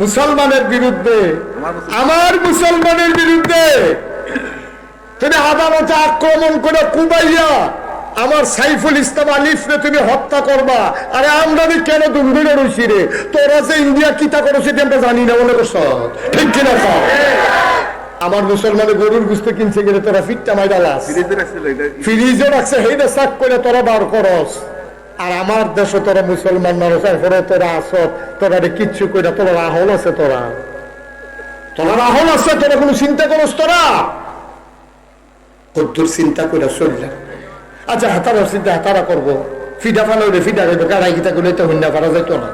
মুসলমানের বিরুদ্ধে আমার মুসলমানের বিরুদ্ধে তুমি আদালতে আক্রমণ করে কুবাইয়া আমার সাইফুল ইসলাম আলিফরে তুমি হত্যা করবা। আরে আমরা কেন দুর্ভিড়ে রয়েছি রে? তোরা যে ইন্ডিয়া কিতা করো সেটা আমরা জানি না মনে করছ? ঠিক কিনা? আমার মুসলমানের গরুর গুস্ত কিনছে গেলে তোরা ফিটটা মাইডালাস ফ্রিজে রাখছে হেইটা সাক করে তোরা বার করস। আর আমার দেশে তোরা মুসলমান মানুষ এরপরে তোরা আসত তোরা কিচ্ছু কইরা তোরা রাহল আছে তোরা। তোরা রাহল আছে তোরা কোনো চিন্তা করস তোরা। কদ্দুর চিন্তা করে চললে আচ্ছা হাতারা চিন্তা হাতারা করব। ফিডা ফালো রে ফিডা রে গাড়াই গীতা করলে তো হইনা করা যেত না।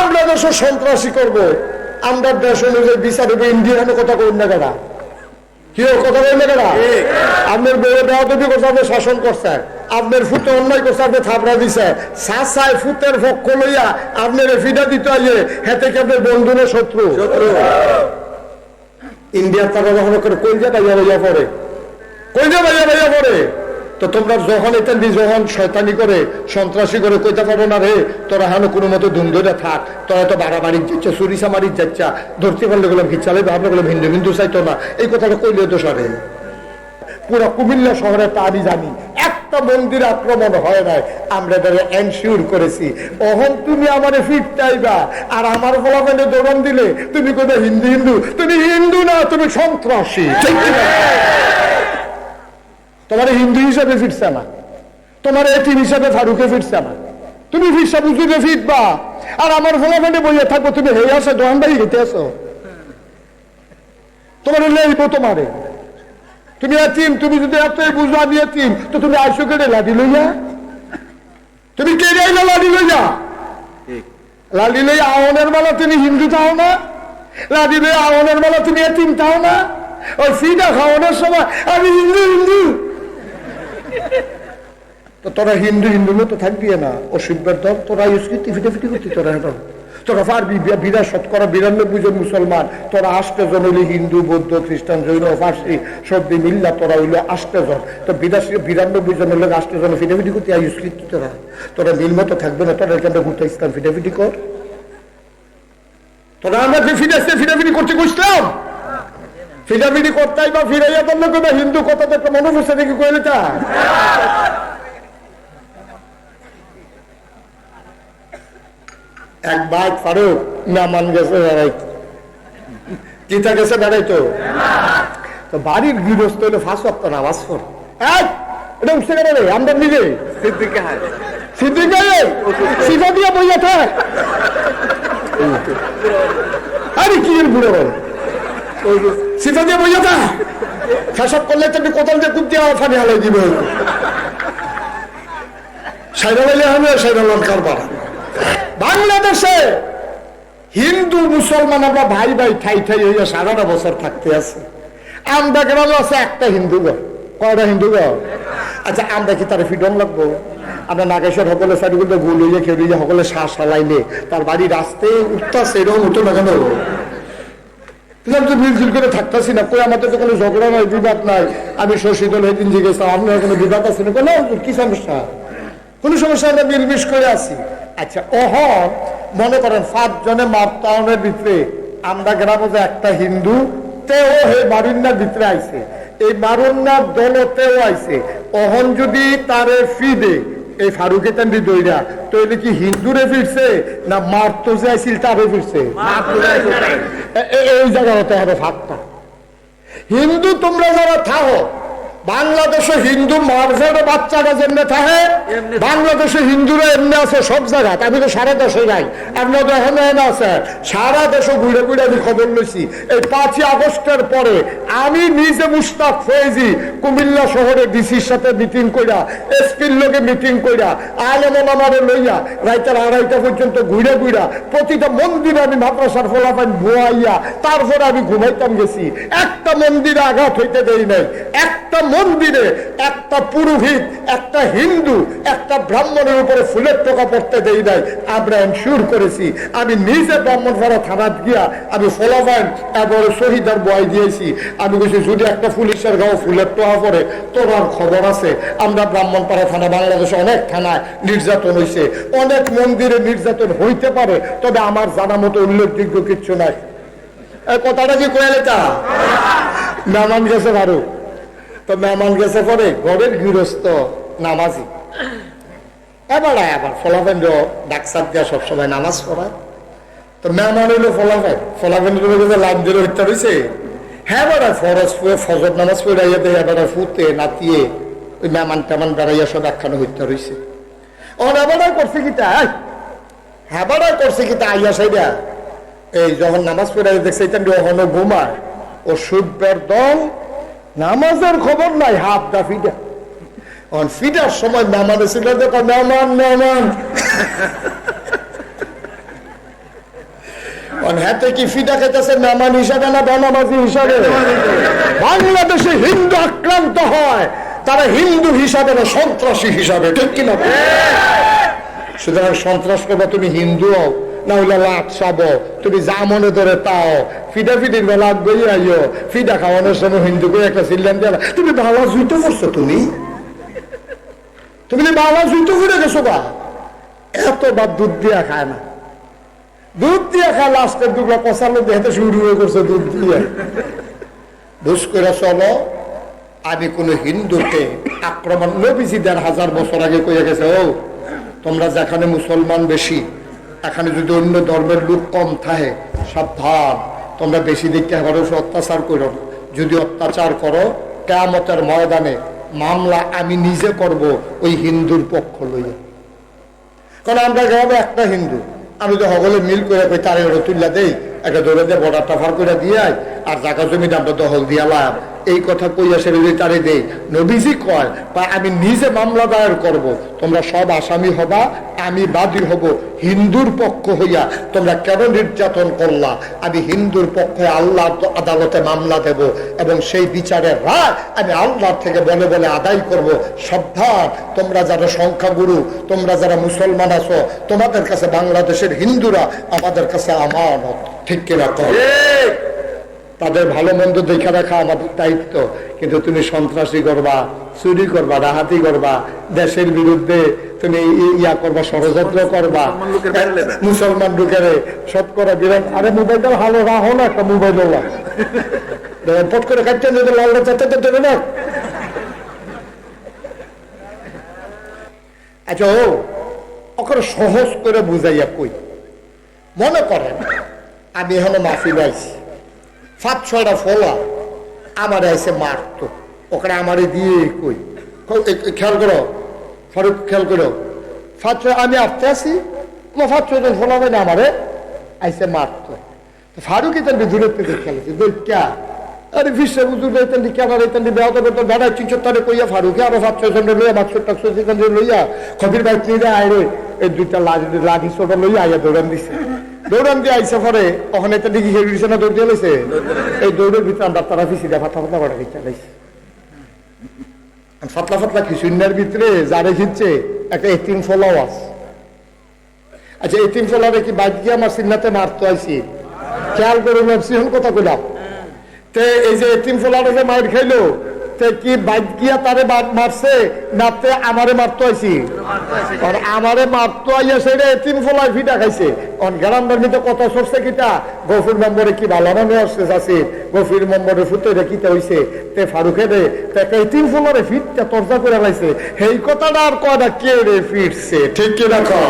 আমরা দেশ সন্ত্রাসী করব। আমরা দেশ অনুযায়ী বিচার দেবো ইন্ডিয়ানো কথা কই না গাড়া কি ও কথা না গাড়া আপনার বউয়ে দেওয়া আপনি শাসন করছে আপনার ফুটে অন্যায় করছে আপনি থাপড়া দিছে। সাসায় ফুটের পক্ষ লইয়া আপনার ফিডা দিতে আইয়ে হেতে কি আপনার বন্ধু না শত্রু। ইন্ডিয়ার টাকা যখন করে কইজা বাইয়া বাইয়া পড়ে কইজা বাইয়া বাইয়া পড়ে তো তোমরা যখন এটা যখন শয়তানি করে সন্ত্রাসী করে কইতে পারো না রে তোরা হেন কোনো মতো ধুমধরে থাক তোরা তো বাড়াবাড়ি যাচ্ছে চুরিসা মারি যাচ্ছা ধরতে পারলে গেলাম কি চালে ভাবলে গেলাম হিন্দু হিন্দু চাইতো না এই কথাটা কইলে তো সারে পুরো কুমিল্লা শহরে তা আমি জানি একটা মন্দির আক্রমণ হয় নাই। আমরা তাদের এনশিওর করেছি। অহন তুমি আমার ফিট চাইবা আর আমার ফলাফলে দৌড়ান দিলে তুমি কোথায় হিন্দু হিন্দু। তুমি হিন্দু না, তুমি সন্ত্রাসী? তোমার হিন্দু হিসাবে ফিরছে না। তোমার এটিম হিসাবে ফারুকে ফিরছে না। তুমি ফিরসা বুঝুকে ফিরবা। আর আমার ফলাফলে বইয়ে থাকব তুমি হেয়ে আসো দোকান বাড়ি গেতে আসো। তোমার লেইব তোমারে। তুমি এতিম তুমি যদি এতই বুঝো আমি এতিম তো তুমি আইসো কেটে লাডি লইয়া? তুমি কেড়ে আইলা লাডি লইয়া? লাডি লই আওনের বেলা তুমি হিন্দু তাও না? লাডি লই আওনের বেলা তুমি এতিম তাও না? ওই ফিডা খাওয়ানোর সময় আমি হিন্দু হিন্দু। তো তোরা হিন্দু হিন্দু মতো থাকবি না। অসভ্যের দল তোরা ইস্কৃতি ফিটে ফিটে করতি তোরা এখন। তোরা পারবি বিরা শতকরা বিরানব্বই জন মুসলমান। তোরা জন হইলে হিন্দু, বৌদ্ধ, খ্রিস্টান, জৈন, ফার্সি, সর্দি, মিল্লা, তোরা হইল জন। তো বিরানব্বই জন হইলে জন করতে তোরা? তোরা মিল মতো থাকবে না, তোরা এখানে ঘুরতে ইসলাম কর? তোরা আমরা যে ফিরে আসতে ফিরে ফিরি করতে বুঝতাম ফিরাফিরি করতাই বা ফিরাইয়া কেন হিন্দু কথা তো একটা মনে বসে দেখি কইলে এক বাইক ফারুক নামান গেছে বেড়াইতে কিতা গেছে বেড়াইতো তো? বাড়ির গৃহস্থ হলে ফাঁস এক এটা উঠছে কেন রে? আমরা নিজে সিদ্দিকে সিফা দিয়ে বইয়া থাক। আরে কি বুড়ো বল? সিফা দিয়ে বইয়া থাক। ফেসব করলে তুমি কোথাও দিয়ে কুদ্দি আমার ফানি হালাই দিবে। হবে সাইরা লঙ্কার পাড়া বাংলাদেশে হিন্দু, মুসলমান আমরা ভাই ভাই, ঠাই ঠাই হইয়া সারাটা বছর থাকতে আছে। আমরা গ্রামে আছে একটা হিন্দু ঘর? কয়টা হিন্দু ঘর? আচ্ছা আমরা কি তার ফিডম লাগবো? আমরা নাগেশ্বর সকলে সারিগুলো গুল হইয়া খেয়ে দিয়ে সকলে শ্বাস হালাইলে তার বাড়ি রাস্তে উঠতেছে, এরকম উঠো না আমি তো মিলজুল করে থাকতেছি না। কই, আমাদের তো কোনো ঝগড়া নাই, বিবাদ নাই। আমি শশীদল সেদিন জিজ্ঞেস, আপনার কোনো বিবাদ আছে না? কোনো, কি সমস্যা? কোন সমস্যা আমরা মিলমিশ করে আছি। আচ্ছা অহন মনে করেন পাঁচ জনে মাপতাউনের ভিতরে আমরা গ্রামে যে একটা হিন্দু তেও হে মারুন্নার ভিতরে আইছে। এই মারুন্নার দলতেও আইছে। অহন যদি তারে ফি দে এই ফারুকে তান্ডি দইরা তো এটা কি হিন্দুরে ফিরছে না মারতো যে আইছিল তারে ফিরছে এই জায়গায় হতে হবে ফাঁকটা। হিন্দু তোমরা যারা থাকো বাংলাদেশে হিন্দু মার্ভের বাচ্চারা যেমনি থাকে বাংলাদেশে হিন্দুরা এমনি আছে সব জায়গায়। আমি তো সারা দেশে যাই আপনার তো এখন এনে আছে। সারা দেশে ঘুরে ঘুরে আমি খবর লইছি। এই পাঁচই আগস্টের পরে আমি নিজে মুস্তাক ফয়েজি কুমিল্লা শহরে ডিসির সাথে মিটিং কইরা এসপির লোকে মিটিং কইরা আলেমন আমারে লইয়া রাইতের আড়াইটা পর্যন্ত ঘুরে ঘুরা প্রতিটা মন্দিরে আমি মাদ্রাসার ফলাফান ভুয়াইয়া তারপরে আমি ঘুমাইতাম গেছি। একটা মন্দিরে আঘাত হইতে দেই নাই। একটা মন্দিরে একটা পুরোহিত, একটা হিন্দু, একটা ব্রাহ্মণের উপরে ফুলের টোকা পড়তে দেই নাই। আমরা এনশিওর করেছি। আমি নিজে ব্রাহ্মণপাড়া থানাত গিয়া আমি ফলাফাইন এবারে শহীদার বয় দিয়েছি। আমি বলছি যদি একটা পুলিশের গাও ফুলের টোকা পড়ে, তোমার খবর আছে? আমরা ব্রাহ্মণ ব্রাহ্মণপাড়া থানা বাংলাদেশে অনেক থানায় নির্যাতন হয়েছে অনেক মন্দিরে নির্যাতন হইতে পারে, তবে আমার জানা মতো উল্লেখযোগ্য কিচ্ছু নাই। কথাটা কি কয়ালে তা মেহমান গেছে ভারো তো মেহমান গেছে পরে, ঘরের গৃহস্থ নামাজি। আবার ফলাফেন দিয়া সবসময় নামাজ পড়ায়। তো মেহমান হইল ফলাফেন ফলাফেনের মধ্যে লাইন হত্যা হ্যাঁ বেড়া ফরজ ফুয়ে ফজর নামাজ এবার ফুতে, নাতিয়ে, ওই মেহমান টেমান বেড়াইয়া সব একখানে হত্যা রয়েছে ও এবার করছে কি তাই হ্যাঁ করছে কি আইয়া সাইডা। এই যখন নামাজ পড়াই দেখছে, এটা ওখানে ঘুমায়। ও সূর্যের দল নামাজের খবর নাই, হাত দা ফিটা ফিটার সময় মেহমান ছিল দেখো মেহমান মেহমান অন কি ফিটা খেতেছে মেহমান হিসাবে না বেনামাজি হিসাবে? বাংলাদেশে হিন্দু আক্রান্ত হয়, তারা হিন্দু হিসাবে না, সন্ত্রাসী হিসাবে, ঠিক কিনা? সুতরাং সন্ত্রাস করব তুমি হিন্দু হও না হইলে লাট চাবো। তুমি যা মনে ধরে তাও ফিডা ফিডির বেলা গই আইও। ফিডা খাওয়ানোর সময় হিন্দু করে একটা সিল্লান দিয়ে তুমি বালা জুইতে করছ তুমি? তুমি বালা জুইতে করে গেছো বা এত বা দুধ দিয়া খায় না। দুধ দিয়ে খায়, লাস্টের দুগুলা কষালো দেহাতে শুরু হয়ে করছে দুধ দিয়ে। বুঝ করে চলো, আমি কোন হিন্দুকে আক্রমণ নবীজি দেড় হাজার বছর আগে কইয়া গেছে, ও, তোমরা যেখানে মুসলমান বেশি এখানে যদি অন্য ধর্মের লোক কম থাকে, সাবধান। তোমরা বেশি দেখতে মানুষ অত্যাচার করো। যদি অত্যাচার করো, কেয়ামতের ময়দানে মামলা আমি নিজে করব ওই হিন্দুর পক্ষ লইয়া। কারণ আমরা একটা হিন্দু, আমি তো সকলে মিল করে তারে ওরা তুললা দেই। একটা দৌড়ে দিয়ে বর্ডারটা ফার করে দিয়ে আর জায়গা জমিটা আমরা দখল দিয়া লাভ। এই কথা কইয়া সে যদি তারে দেই নবীজি কয় বা আমি নিজে মামলা দায়ের করব। তোমরা সব আসামি হবা, আমি বাদী হব। হিন্দুর পক্ষ হইয়া তোমরা কেন নির্যাতন করলা? আমি হিন্দুর পক্ষে আল্লাহ আদালতে মামলা দেব, এবং সেই বিচারের রায় আমি আল্লাহর থেকে বলে বলে আদায় করব। সাবধান, তোমরা যারা সংখ্যাগুরু, তোমরা যারা মুসলমান আছো, তোমাদের কাছে বাংলাদেশের হিন্দুরা, আমাদের কাছে আমানত। ঠিক কিনা তাদের ভালো মন্দ দেখা রাখা আমাদের দায়িত্ব। কিন্তু তুমি সন্ত্রাসী করবা চুরি করবা ডাহাতি করবা দেশের বিরুদ্ধে তুমি ইয়া করবা ষড়যন্ত্র করবা। মুসলমান ঢুকেরে সব করা দিলেন আরে মোবাইলটা ভালো রাখো না একটা মোবাইল ওলা। পট করে কাটছেন যদি লাল চাতে দেবে না আচ্ছা ও ওখানে সহজ করে বুঝাইয়া কই। মনে করেন আমি এখানে মাফি পাইছি সাত, ছয়টা ফলা আমার এসে মারতো ওখানে আমারে দিয়ে কই? খেয়াল করো। ফারুক, খেয়াল করো। সাত, ছয়, আমি আসতে আসি আমার সাত ছয়জন ফলা হয় না আমারে? আইসে মারতো তো। ফারুক ইতান দূরের থেকে খেলেছে দেখা আরে ফিসে বুঝুর রইতেন দি কেন বেহত বেতন বেড়া চিঞ্চর তারে কইয়া ফারুকে আরও সাত, ছয় জন লইয়া মাকসুর টাকসুর সেখান লইয়া, খবির বাইক নিয়ে আয় এই দুইটা লাঠি ছোট লইয়া আইয়া দৌড়ান দিছে। দৌড়ান দিয়ে আইসা পরে ওখানে দিছে না, দৌড় লইছে? এই দৌড়ের ভিতরে আমরা তারা দেখা লাইছে ফাতলা ফাতলা খিচুন্নার ভিতরে যারে একটা এতিম ফলাও আছে। আচ্ছা এতিম ফলারে কি বাইক গিয়ে আমার সিন্নাতে মারতে আইছি? খেয়াল করে ভাবছি কথা কইলাম। তে এই যে এতিম ফলারে যে মার খাইলো কি তারে মারছে? না আমারে আমারে ফলাই ফিটা খাইছে। কত সরছে কিটা গফুর নম্বরে কি ভালো মনে আসছে আছে গফির নম্বরে ফুটে তে ফারুকে রে, তে এতিম ফলারে ফিটটা তরজা করে সেই কথাটা আর কয়টা কে রে ফিরছে? ঠিক কি রাখো